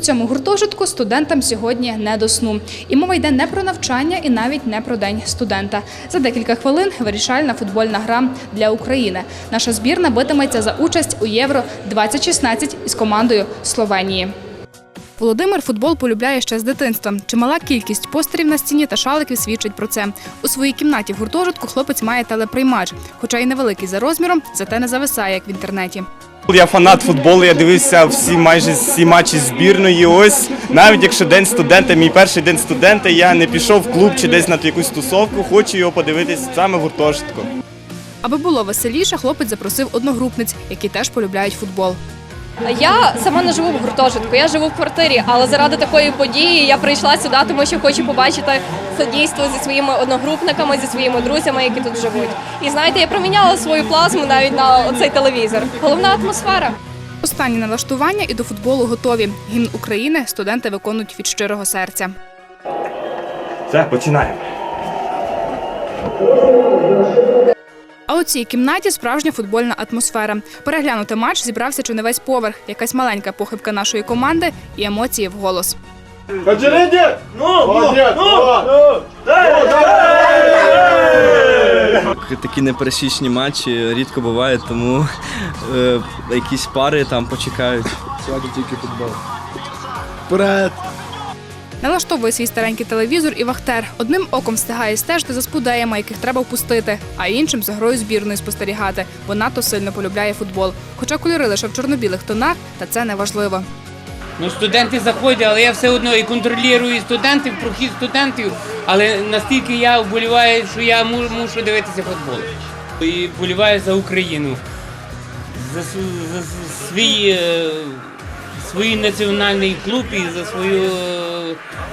Цьому гуртожитку студентам сьогодні не до сну. І мова йде не про навчання і навіть не про день студента. За декілька хвилин вирішальна футбольна гра для України. Наша збірна битиметься за участь у Євро 2016 із командою Словенії. Володимир футбол полюбляє ще з дитинства. Чимала кількість постерів на стіні та шаликів свідчить про це. У своїй кімнаті в гуртожитку хлопець має телеприймач, хоча й невеликий за розміром, зате не зависає, як в інтернеті. Я фанат футболу, я дивився всі майже всі матчі збірної. Ось навіть якщо день студента, мій перший день студента, я не пішов в клуб чи десь на якусь тусовку, хочу його подивитись саме в гуртожитку. Аби було веселіше, хлопець запросив одногрупниць, які теж полюбляють футбол. Я сама не живу в гуртожитку, я живу в квартирі, але заради такої події я прийшла сюди, тому що хочу побачити це дійство зі своїми одногрупниками, зі своїми друзями, які тут живуть. І знаєте, я проміняла свою плазму навіть на оцей телевізор. Головна атмосфера. Останні налаштування і до футболу готові. Гімн України студенти виконують від щирого серця. Все, починаємо. А у цій кімнаті справжня футбольна атмосфера. Переглянути матч зібрався чи не весь поверх, якась маленька похибка нашої команди і емоції в голос. Такі непересічні матчі рідко бувають, тому е, якісь пари там почекають. Сьогодні тільки футбол. Вперед! Налаштовує свій старенький телевізор і вахтер. Одним оком встигає стежити за спудеями, яких треба впустити, а іншим за грою збірної спостерігати, бо надто сильно полюбляє футбол. Хоча кольори лише в чорно-білих тонах, та це не важливо. Ну, студенти заходять, але я все одно і контролюю і студентів, прохід студентів, але настільки я вболіваю, що я мушу дивитися футбол. І вболіваю за Україну, за, св- за свій, е, свій національний клуб і за, свою,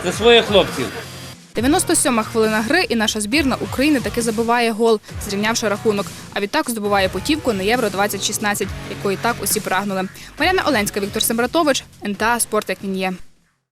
за своїх хлопців. 97-ма хвилина гри, і наша збірна України таки забиває гол, зрівнявши рахунок. А відтак здобуває путівку на Євро 2016, якої так усі прагнули. Мар'яна Оленська, Віктор Сембратович, НТА Спорт як він є.